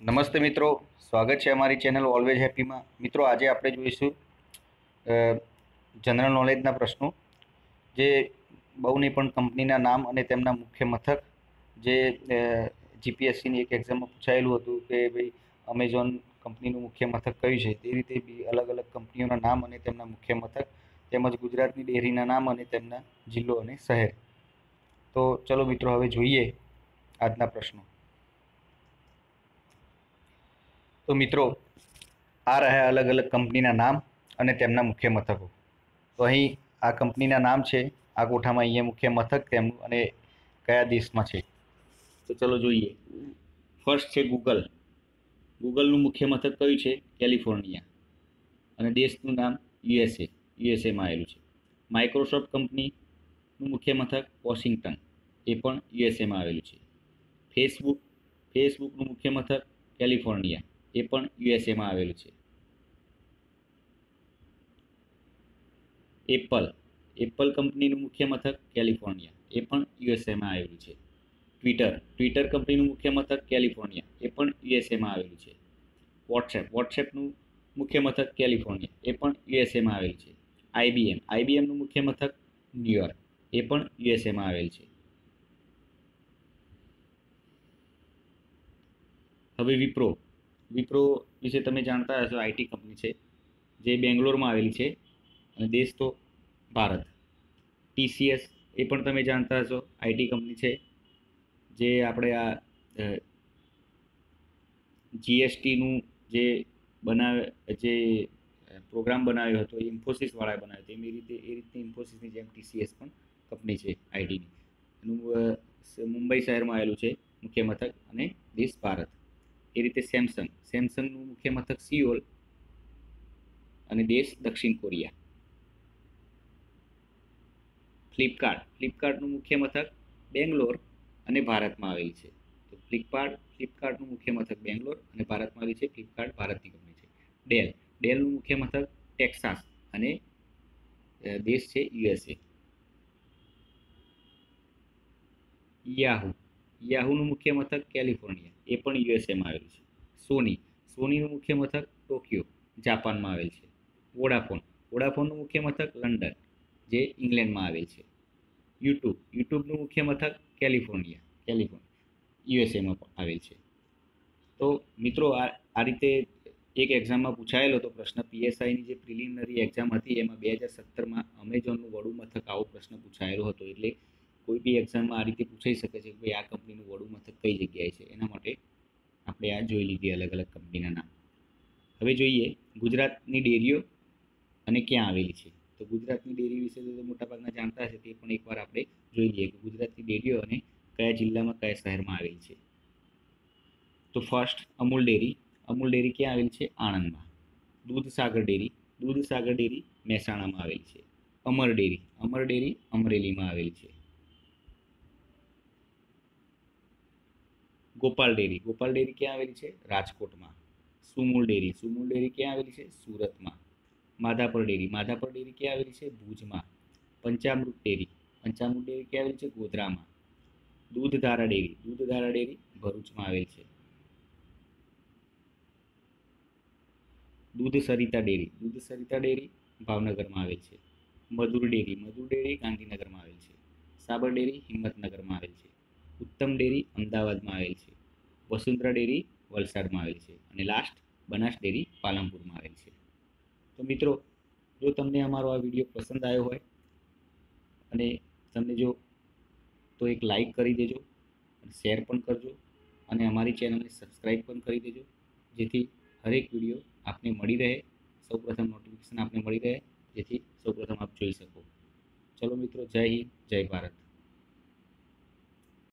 નમસ્તે મિત્રો. સ્વાગત છે અમારી ચેનલ ઓલવેજ હેપીમાં મિત્રો, આજે આપણે જોઈશું જનરલ નોલેજના પ્રશ્નો, જે બહુ પણ કંપનીના નામ અને તેમના મુખ્ય મથક, જે જીપીએસસીની એક એક્ઝામમાં પૂછાયેલું હતું કે ભાઈ અમેઝોન કંપનીનું મુખ્ય મથક કયું છે? તે રીતે બી અલગ અલગ કંપનીઓના નામ અને તેમના મુખ્ય મથક, તેમજ ગુજરાતની ડેરીના નામ અને તેમના જિલ્લો અને શહેર. તો ચલો મિત્રો, હવે જોઈએ આજના પ્રશ્નો. તો મિત્રો, આ રહ્યા અલગ અલગ કંપનીના નામ અને તેમના મુખ્ય મથકો. તો અહીં આ કંપનીના નામ છે, આ કોઠામાં અહીંયા મુખ્ય મથક તેમનું અને કયા દેશમાં છે? તો ચલો જોઈએ. ફર્સ્ટ છે ગૂગલ ગૂગલનું મુખ્ય મથક કયું છે? કેલિફોર્નિયા અને દેશનું નામ યુએસએ યુએસએમાં આવેલું છે. માઇક્રોસોફ્ટ કંપનીનું મુખ્ય મથક વોશિંગ્ટન એ પણ યુએસએમાં આવેલું છે. ફેસબુક ફેસબુકનું મુખ્ય મથક કેલિફોર્નિયા એ પણ યુએસએમાં આવેલું છે. એપલ એપલ કંપનીનું મુખ્ય મથક કેલિફોર્નિયા, એ પણ યુએસએમાં આવેલું છે. ટ્વિટર ટ્વિટર કંપનીનું મુખ્ય મથક કેલિફોર્નિયા, એ પણ યુએસએમાં આવેલું છે. વોટ્સએપ વોટ્સએપનું મુખ્ય મથક કેલિફોર્નિયા, એ પણ યુએસએમાં આવેલું છે. આઈબીએમ આઈબીએમનું મુખ્ય મથક ન્યુયોર્ક એ પણ યુએસએમાં આવેલ છે. હવે વિપ્રો વિપ્રો વિશે તમે જાણતા હશો આઈટી કંપની છે, જે બેંગ્લોરમાં આવેલી છે અને દેશ તો ભારત. ટીસીએસ એ પણ તમે જાણતા હશો આઈટી કંપની છે, જે આપણે આ જીએસટીનું જે બનાવે, જે પ્રોગ્રામ બનાવ્યો હતો, એ ઇન્ફોસિસવાળાએ બનાવ્યો હતો. એવી રીતે, એ રીતની ઇન્ફોસિસની જેમ ટીસીએસ પણ કંપની છે આઈટીની એનું મુંબઈ શહેરમાં આવેલું છે, મુખ્ય મથક અને દેશ ભારત. એ રીતે સેમસંગ. સેમસંગનું મુખ્ય મથક સિયોલ અને દેશ દક્ષિણ કોરિયા. ફ્લિપકાર્ટ. ફ્લિપકાર્ટનું મુખ્ય મથક બેંગ્લોર અને ભારતમાં આવેલી છે. તો ફ્લિપકાર્ટ, ફ્લિપકાર્ટનું મુખ્ય મથક બેંગ્લોર અને ભારતમાં આવેલી છે. ફ્લિપકાર્ટ ભારતની કંપની છે. ડેલ. ડેલનું મુખ્ય મથક ટેક્સાસ અને દેશ છે યુએસએ. યાહુ. યાહુનું મુખ્ય મથક કેલિફોર્નિયા. એ પણ યુએસએમાં આવેલું છે. સોની સોનીનું મુખ્ય મથક ટોક્યો જાપાનમાં આવેલ છે. વોડાફોન વોડાફોનનું મુખ્ય મથક લંડન જે ઇંગ્લેન્ડમાં આવેલ છે. યુટ્યુબ યુટ્યુબનું મુખ્ય મથક કેલિફોર્નિયા કેલિફોર્નિયા યુએસએમાં આવેલ છે. તો મિત્રો, આ આ રીતે એક એક્ઝામમાં પૂછાયેલો હતો પ્રશ્ન પીએસઆઈની જે પ્રિલિમિનરી એક્ઝામ હતી, એમાં બે હજાર સત્તરમાં અમેઝોનનું વડું મથક આવો પ્રશ્ન પૂછાયેલો હતો. એટલે કોઈ બી એક્ઝામમાં આ રીતે પૂછાઈ શકે છે કે ભાઈ આ કંપનીનું વડું મથક કઈ જગ્યાએ છે? એના માટે આપણે આ જોઈ લીધી અલગ અલગ કંપનીના નામ. હવે જોઈએ ગુજરાતની ડેરીઓ અને ક્યાં આવેલી છે. તો ગુજરાતની ડેરી વિશે તો મોટાભાગના જાણતા હશે તે પણ એકવાર આપણે જોઈ લઈએ કે ગુજરાતની ડેરીઓ અને કયા જિલ્લામાં કયા શહેરમાં આવેલી છે. તો first Amul dairy. Amul dairy ક્યાં આવેલી છે? આણંદમાં. દૂધસાગર ડેરી. દૂધસાગર ડેરી મહેસાણામાં આવેલી છે. અમર ડેરી. અમર ડેરી અમરેલીમાં આવેલી છે. ગોપાલ ડેરી. ગોપાલ ડેરી ક્યાં આવેલી છે? રાજકોટમાં. સુમૂલ ડેરી. સુમૂલ ડેરી ક્યાં આવેલી છે? સુરતમાં. માધાપર ડેરી. માધાપર ડેરી ક્યાં આવેલી છે? ભુજમાં. પંચામૃત ડેરી. પંચામૃત ડેરી ક્યાં આવેલી છે? ગોધરામાં. દૂધધારા ડેરી. દૂધધારા ડેરી ભરૂચમાં આવેલ છે. દૂધ સરિતા ડેરી. દૂધ સરિતા ડેરી ભાવનગરમાં આવેલ છે. મધુર ડેરી. મધુર ડેરી ગાંધીનગરમાં આવેલ છે. સાબર ડેરી હિંમતનગરમાં આવેલ છે. ઉત્તમ ડેરી અમદાવાદમાં આવેલ છે. વસુંધરા ડેરી વલસાડમાં આવેલ છે અને લાસ્ટ બનાસ ડેરી પાલનપુરમાં આવેલ છે. તો મિત્રો, જો તમને અમારો આ વીડિયો પસંદ આવ્યો હોય અને તમને જો તો એક લાઈક કરી દેજો શેર પણ કરજો અને અમારી ચેનલને સબસ્ક્રાઈબ પણ કરી દેજો, જેથી હરેક વીડિયો આપને મળી રહે, સૌપ્રથમ નોટિફિકેશન આપને મળી રહે, જેથી સૌપ્રથમ આપ જોઈ શકો. ચલો મિત્રો, જય હિન્દ, જય ભારત.